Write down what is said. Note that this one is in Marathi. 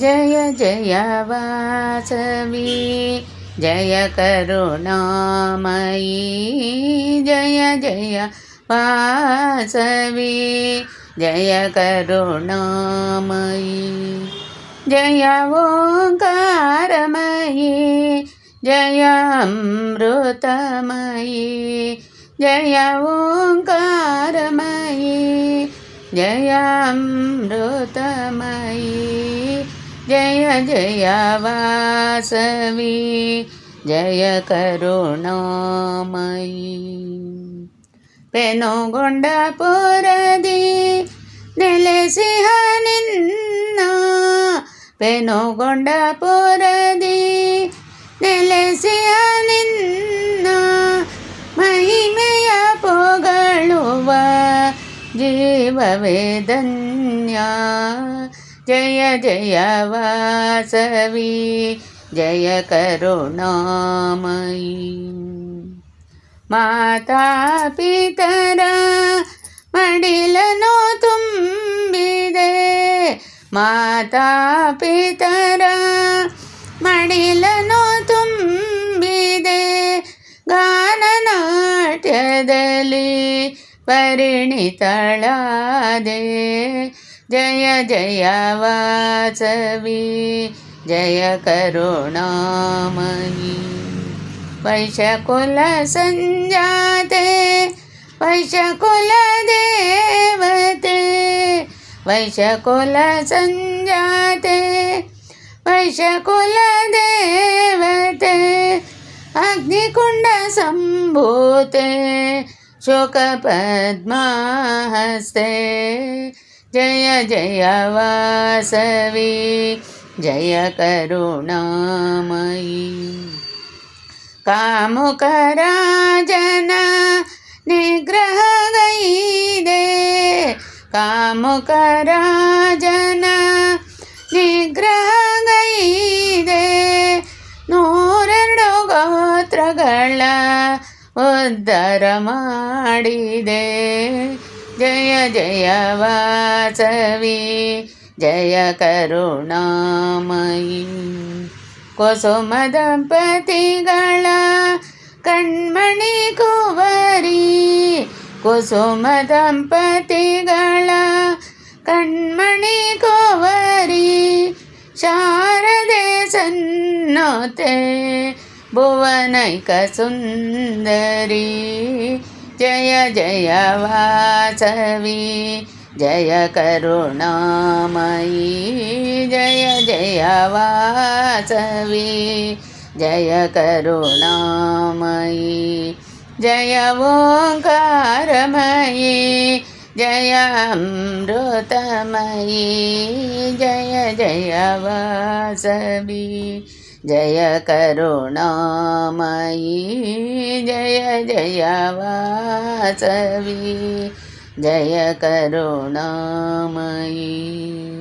जय जय वासवी जय करुणामयी जय जय वासवी जय करुणामयी जय ओङ्कारमयी जय अमृतमयी जय ओङ्कारमयी जय अमृतमयी। जय जय वासवी ജയ കരുണാമയി പെനുകൊണ്ടപുരതി നിലസിഹ നിന്ന. പെനുകൊണ്ടപുരതി നിലസിഹ നിന്ന. മഹിമയ പുകളുവ ജീവവേദന്യ. ಧನ್ಯ ಜಯ ಜಯ ವಾಸವಿ ಜಯ ಕರುಣಾಮಯಿ ಮಾತಾ ಪಿತರ ಮಡಿಲನು ತುಂಬಿದೆ ಮಾತಾ ಪಿತರ ಮಡಿಲನು ತುಂಬಿದೆ ಗಾನನಾಟ್ಯದಲ್ಲಿ ಪರಿಣಿತಳಾದೆ जय जया वाचवी जय करुणामयी वैशकुल संजाते वैशकुल देवते। वैशकुल संजाते वैशकुल देवते। अग्निकुण्ड सम्भूते शोकपद्माहस्ते ಪದ್ಮಹಸ್ತೆ ಜಯ ಜಯ ವಾಸವಿ ಜಯ ಕರುಣಾಮಯಿ ಕಾಮುಕರಾಜನ ನಿಗ್ರಹಗೈದೆ ಕಾಮುಕರಾಜನ ನಿಗ್ರಹಗೈದೆ ನೂರೆರಡು ಗೋತ್ರಗಳ ಉದ್ಧಾರ ಮಾಡಿದೆ ಜಯ ಜಯ ವಾಸವಿ ಜಯ ಕರುಣಾಮಯಿ ಕುಸುಮ ದಂಪತಿಗಳ ಕಣ್ಮಣಿ ಕುವರಿ ಕುಸುಮ ದಂಪತಿಗಳ ಕಣ್ಮಣಿ ಕುವರಿ ಶಾರದೆ ಸನ್ನೋತೆ ಭುವನೈಕ ಸುಂದರಿ जय जय वासवी जय करुणामयी जय जय वासवी जय करुणामयी जय ओङ्कारमयी जय अमृतमयी जय जय वासवी जय करुणामयी जय जय वासवी जय करुणामयी।